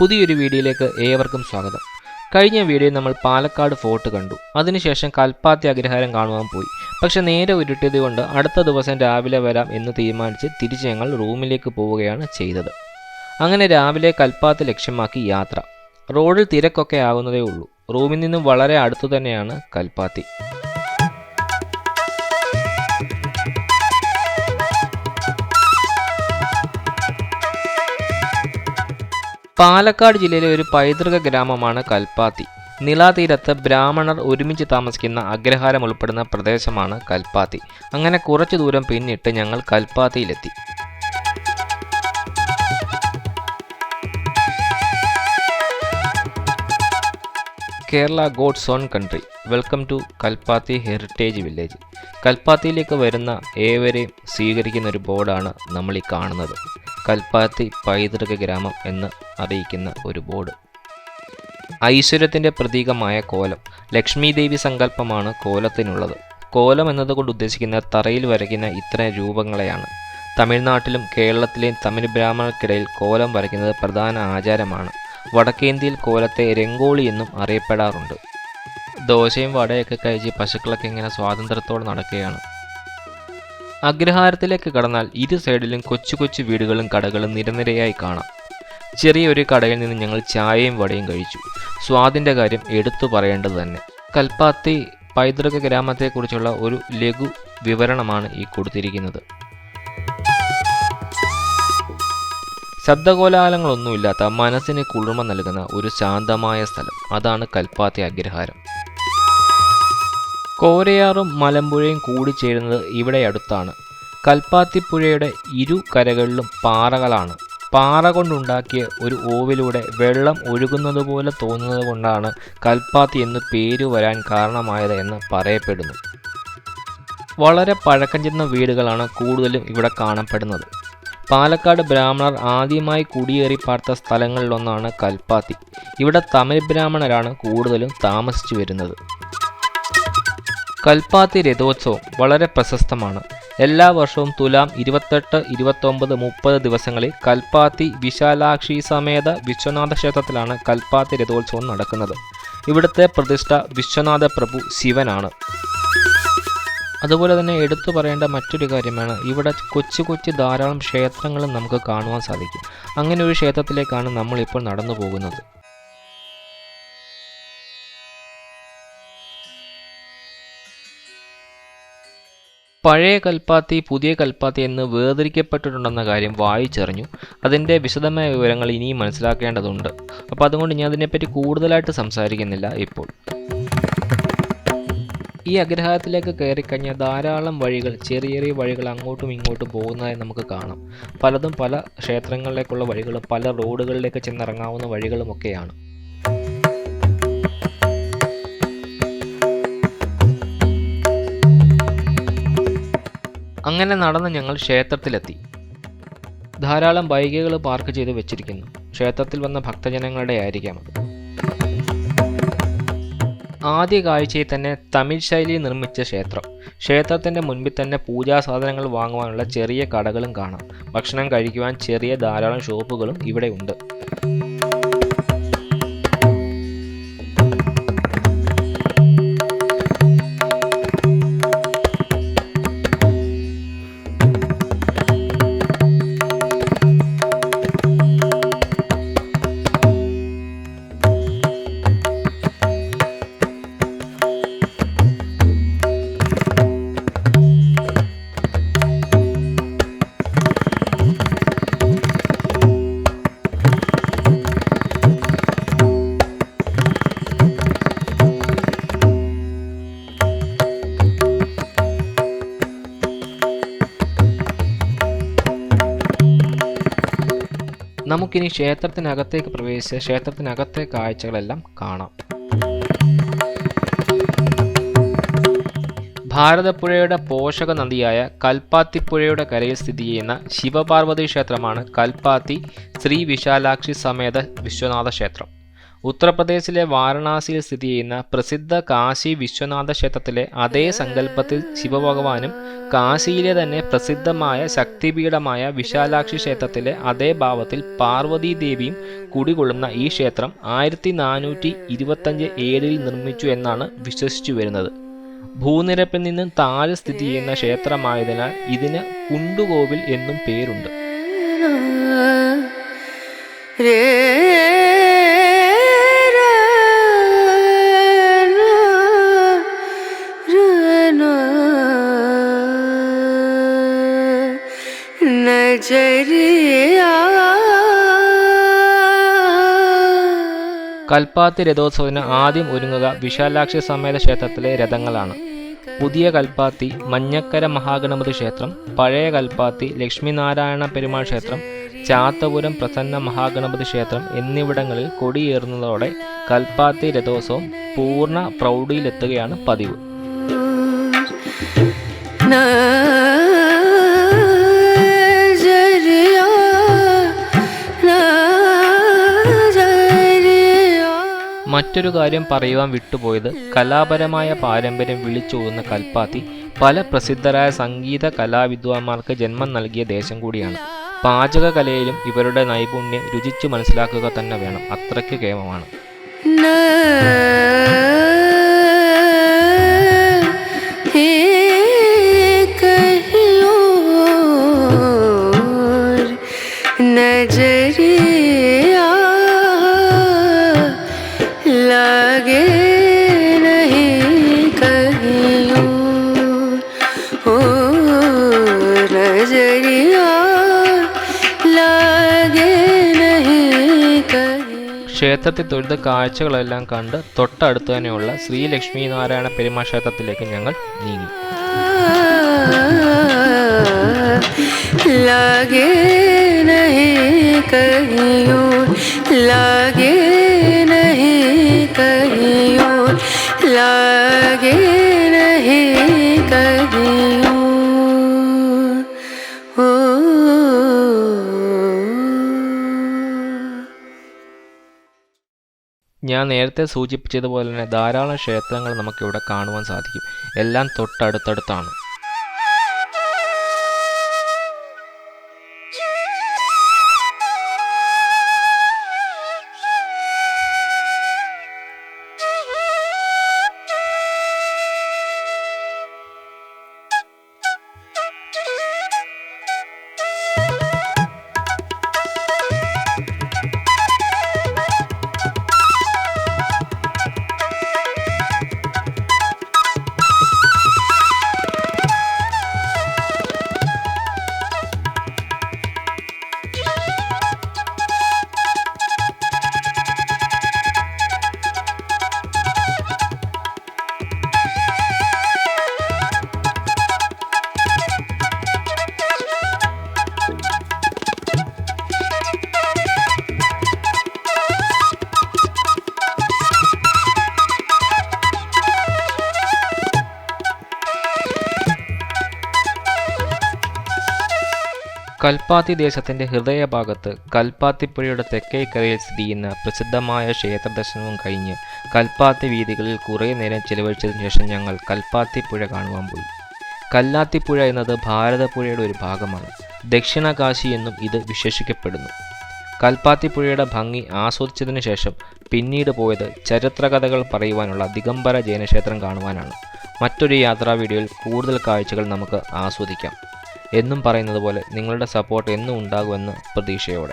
പുതിയൊരു വീഡിയോയിലേക്ക് ഏവർക്കും സ്വാഗതം. കഴിഞ്ഞ വീഡിയോയിൽ നമ്മൾ പാലക്കാട് ഫോർട്ട് കണ്ടു. അതിനുശേഷം കൽപ്പാത്തി അഗ്രഹാരം കാണുവാൻ പോയി. പക്ഷെ നേരെ ഉരുട്ടിയത് കൊണ്ട് അടുത്ത ദിവസം രാവിലെ വരാം എന്ന് തീരുമാനിച്ച് തിരിച്ച് ഞങ്ങൾ റൂമിലേക്ക് പോവുകയാണ് ചെയ്തത്. അങ്ങനെ രാവിലെ കൽപ്പാത്തി ലക്ഷ്യമാക്കി യാത്ര. റോഡിൽ തിരക്കൊക്കെ ആകുന്നതേ ഉള്ളൂ. റൂമിൽ നിന്നും വളരെ അടുത്തു തന്നെയാണ് കൽപ്പാത്തി. പാലക്കാട് ജില്ലയിലെ ഒരു പൈതൃക ഗ്രാമമാണ് കൽപ്പാത്തി. നിലാതീരത്ത് ബ്രാഹ്മണർ ഒരുമിച്ച് താമസിക്കുന്ന അഗ്രഹാരം ഉൾപ്പെടുന്ന പ്രദേശമാണ് കൽപ്പാത്തി. അങ്ങനെ കുറച്ചു ദൂരം പിന്നിട്ട് ഞങ്ങൾ കൽപ്പാത്തിയിലെത്തി. Kerala God's own country. Welcome to Kalpathi heritage village. കൽപ്പാത്തിയിലേക്ക് വരുന്ന ഏവരെയും സ്വീകരിക്കുന്ന ഒരു ബോർഡാണ് നമ്മൾ ഈ കാണുന്നത്. കൽപ്പാത്തി പൈതൃക ഗ്രാമം എന്ന് അറിയിക്കുന്ന ഒരു ബോർഡ്. ഐശ്വര്യത്തിന്റെ പ്രതീകമായ കോലം ലക്ഷ്മി ദേവി സങ്കല്പമാണ് കോലത്തിനുള്ളത്. കോലം എന്നതുകൊണ്ട് ഉദ്ദേശിക്കുന്ന തറയിൽ വരയ്ക്കുന്ന ഇത്തരം രൂപങ്ങളെയാണ്. തമിഴ്നാട്ടിലും കേരളത്തിലെയും തമിഴ് ബ്രാഹ്മണർക്കിടയിൽ കോലം വരയ്ക്കുന്നത് പ്രധാന ആചാരമാണ്. വടക്കേന്ത്യയിൽ കോലത്തെ രംഗോളി എന്നും അറിയപ്പെടാറുണ്ട്. ദോശയും വടയൊക്കെ കഴിച്ച് പശുക്കളൊക്കെ ഇങ്ങനെ സ്വാതന്ത്ര്യത്തോടെ നടക്കുകയാണ്. അഗ്രഹാരത്തിലേക്ക് കടന്നാൽ ഇരു സൈഡിലും കൊച്ചു കൊച്ചു വീടുകളും കടകളും നിരനിരയായി കാണാം. ചെറിയൊരു കടയിൽ നിന്ന് ഞങ്ങൾ ചായയും വടയും കഴിച്ചു. സ്വാദിന്റെ കാര്യം എടുത്തു പറയേണ്ടത് തന്നെ. കൽപ്പാത്തി പൈതൃക ഗ്രാമത്തെക്കുറിച്ചുള്ള ഒരു ലഘു വിവരണമാണ് ഈ കൊടുത്തിരിക്കുന്നത്. ശബ്ദകോലാഹലങ്ങളൊന്നുമില്ലാത്ത മനസ്സിന് കുളിർമ നൽകുന്ന ഒരു ശാന്തമായ സ്ഥലം. അതാണ് കൽപ്പാത്തി അഗ്രഹാരം. കോരയാറും മലമ്പുഴയും കൂടിച്ചേരുന്നത് ഇവിടെ അടുത്താണ് കൽപ്പാത്തിപ്പുഴയുടെ ഇരു കരകളിലും പാറകളാണ്. പാറ കൊണ്ടുണ്ടാക്കിയ ഒരു ഓവിലൂടെ വെള്ളം ഒഴുകുന്നത് പോലെ തോന്നുന്നത് കൊണ്ടാണ് കൽപ്പാത്തി എന്ന് പേരു വരാൻ കാരണമായത് എന്ന് പറയപ്പെടുന്നു. വളരെ പഴക്കം ചെന്ന വീടുകളാണ് കൂടുതലും ഇവിടെ കാണപ്പെടുന്നത്. പാലക്കാട് ബ്രാഹ്മണർ ആദ്യമായി കുടിയേറി പാർത്ത സ്ഥലങ്ങളിലൊന്നാണ് കൽപ്പാത്തി. ഇവിടെ തമിഴ് ബ്രാഹ്മണരാണ് കൂടുതലും താമസിച്ചു വരുന്നത്. കൽപ്പാത്തി രഥോത്സവം വളരെ പ്രശസ്തമാണ്. എല്ലാ വർഷവും തുലാം ഇരുപത്തെട്ട് ഇരുപത്തൊമ്പത് മുപ്പത് ദിവസങ്ങളിൽ കൽപ്പാത്തി വിശാലാക്ഷി സമേത വിശ്വനാഥ ക്ഷേത്രത്തിലാണ് കൽപ്പാത്തി രഥോത്സവം നടക്കുന്നത്. ഇവിടുത്തെ പ്രതിഷ്ഠ വിശ്വനാഥ പ്രഭു ശിവനാണ്. അതുപോലെ തന്നെ എടുത്തു പറയേണ്ട മറ്റൊരു കാര്യമാണ് ഇവിടെ കൊച്ചു കൊച്ചു ധാരാളം ക്ഷേത്രങ്ങളും നമുക്ക് കാണുവാൻ സാധിക്കും. അങ്ങനെ ഒരു ക്ഷേത്രത്തിലേക്കാണ് നമ്മളിപ്പോൾ നടന്നു പോകുന്നത് പഴയ കൽപ്പാത്തി പുതിയ കൽപ്പാത്തി എന്ന് വേർതിരിക്കപ്പെട്ടിട്ടുണ്ടെന്ന കാര്യം വായിച്ചറിഞ്ഞു. അതിന്റെ വിശദമായ വിവരങ്ങൾ ഇനിയും മനസ്സിലാക്കേണ്ടതുണ്ട്. അപ്പോൾ അതുകൊണ്ട് ഞാൻ അതിനെപ്പറ്റി കൂടുതലായിട്ട് സംസാരിക്കുന്നില്ല ഇപ്പോൾ. ഈ അഗ്രഹാരത്തിലേക്ക് കയറിക്കഴിഞ്ഞാൽ ധാരാളം വഴികൾ ചെറിയ ചെറിയ വഴികൾ അങ്ങോട്ടും ഇങ്ങോട്ടും പോകുന്നതായി നമുക്ക് കാണാം. പലതും പല ക്ഷേത്രങ്ങളിലേക്കുള്ള വഴികളും പല റോഡുകളിലേക്ക് ചെന്നിറങ്ങാവുന്ന വഴികളുമൊക്കെയാണ്. അങ്ങനെ നടന്ന് ഞങ്ങൾ ക്ഷേത്രത്തിലെത്തി. ധാരാളം ബൈക്കുകൾ പാർക്ക് ചെയ്ത് വെച്ചിരിക്കുന്നു. ക്ഷേത്രത്തിൽ വന്ന ഭക്തജനങ്ങളുടെ ആയിരിക്കാം അത്. ആദ്യ കാഴ്ചയിൽ തന്നെ തമിഴ് ശൈലിയിൽ നിർമ്മിച്ച ക്ഷേത്രം. ക്ഷേത്രത്തിന്റെ മുൻപിൽ തന്നെ പൂജാ സാധനങ്ങൾ വാങ്ങുവാനുള്ള ചെറിയ കടകളും കാണാം. ഭക്ഷണം കഴിക്കുവാൻ ചെറിയ ധാരാളം ഷോപ്പുകളും ഇവിടെ ഉണ്ട്. നമുക്കിനി ക്ഷേത്രത്തിനകത്തേക്ക് പ്രവേശിച്ച് ക്ഷേത്രത്തിനകത്തെ കാഴ്ചകളെല്ലാം കാണാം. ഭാരതപ്പുഴയുടെ പോഷക നദിയായ കൽപ്പാത്തിപ്പുഴയുടെ കരയിൽ സ്ഥിതി ചെയ്യുന്ന ശിവപാർവതി ക്ഷേത്രമാണ് കൽപ്പാത്തി ശ്രീ വിശാലാക്ഷി സമേത വിശ്വനാഥ ക്ഷേത്രം. ഉത്തർപ്രദേശിലെ വാരണാസിയിൽ സ്ഥിതി ചെയ്യുന്ന പ്രസിദ്ധ കാശി വിശ്വനാഥ ക്ഷേത്രത്തിലെ അതേ സങ്കല്പത്തിൽ ശിവഭഗവാനും കാശിയിലെ തന്നെ പ്രസിദ്ധമായ ശക്തിപീഠമായ വിശാലാക്ഷി ക്ഷേത്രത്തിലെ അതേ ഭാവത്തിൽ പാർവതീ ദേവിയും കുടികൊള്ളുന്ന ഈ ക്ഷേത്രം ആയിരത്തി നാനൂറ്റി ഇരുപത്തഞ്ച് ഏഴിൽ നിർമ്മിച്ചു എന്നാണ് വിശ്വസിച്ചു വരുന്നത്. ഭൂനിരപ്പിൽ നിന്നും താഴെ സ്ഥിതി ചെയ്യുന്ന ക്ഷേത്രമായതിനാൽ ഇതിന് കുണ്ടുകോവിൽ എന്നും പേരുണ്ട്. रे കൽപ്പാത്തി രഥോത്സവത്തിന് ആദ്യം ഒരുങ്ങുക വിശാലാക്ഷി സമേത ക്ഷേത്രത്തിലെ രഥങ്ങളാണ്. പുതിയ കൽപ്പാത്തി മഞ്ഞക്കര മഹാഗണപതി ക്ഷേത്രം പഴയ കൽപ്പാത്തി ലക്ഷ്മിനാരായണ പെരുമാൾ ക്ഷേത്രം ചാത്തപുരം പ്രസന്ന മഹാഗണപതി ക്ഷേത്രം എന്നിവിടങ്ങളിൽ കൊടിയേറുന്നതോടെ കൽപ്പാത്തി രഥോത്സവം പൂർണ പ്രൗഢിയിലെത്തുകയാണ് പതിവ്. മറ്റൊരു കാര്യം പറയുവാൻ വിട്ടുപോയത് കലാപരമായ പാരമ്പര്യം വിളിച്ചോതുന്ന കൽപ്പാത്തി പല പ്രസിദ്ധരായ സംഗീത കലാവിദ്വാന്മാർക്ക് ജന്മം നൽകിയ ദേശം കൂടിയാണ്. പാചകകലയിലും ഇവരുടെ നൈപുണ്യം രുചിച്ചു മനസ്സിലാക്കുക തന്നെ വേണം. അത്രയ്ക്ക് കേമമാണ്. न ക്ഷേത്രത്തിൽ തൊഴുത കാഴ്ചകളെല്ലാം കണ്ട് തൊട്ടടുത്ത് തന്നെയുള്ള ശ്രീ ലക്ഷ്മി നാരായണ പെരുമാ ക്ഷേത്രത്തിലേക്ക് ഞങ്ങൾ നീങ്ങി लागे नहीं कहियो लागे नहीं कहियो लागे नहीं ഞാൻ നേരത്തെ സൂചിപ്പിച്ചതുപോലെ തന്നെ ധാരാളം ക്ഷേത്രങ്ങൾ നമുക്കിവിടെ കാണുവാൻ സാധിക്കും. എല്ലാം തൊട്ടടുത്തടുത്താണ്. കൽപ്പാത്തി ദേശത്തിന്റെ ഹൃദയഭാഗത്ത് കൽപ്പാത്തിപ്പുഴയുടെ തെക്കേക്കരയിൽ സ്ഥിതി ചെയ്യുന്ന പ്രസിദ്ധമായ ക്ഷേത്രദർശനവും കഴിഞ്ഞ് കൽപ്പാത്തി വീതികളിൽ കുറേ നേരം ചിലവഴിച്ചതിനു ശേഷം ഞങ്ങൾ കൽപ്പാത്തിപ്പുഴ കാണുവാൻ പോയി. കല്ലാത്തിപ്പുഴ എന്നത് ഭാരതപ്പുഴയുടെ ഒരു ഭാഗമാണ്. ദക്ഷിണ കാശി എന്നും ഇത് വിശേഷിക്കപ്പെടുന്നു. കൽപ്പാത്തിപ്പുഴയുടെ ഭംഗി ആസ്വദിച്ചതിനു ശേഷം പിന്നീട് പോയത് ചരിത്രകഥകൾ പറയുവാനുള്ള ദിഗംബര ജൈനക്ഷേത്രം കാണുവാനാണ്. മറ്റൊരു യാത്രാ വീഡിയോയിൽ കൂടുതൽ കാഴ്ചകൾ നമുക്ക് ആസ്വദിക്കാം. എന്നും പറയുന്നത് പോലെ നിങ്ങളുടെ സപ്പോർട്ട് എന്നും ഉണ്ടാകുമെന്ന് പ്രതീക്ഷയോടെ.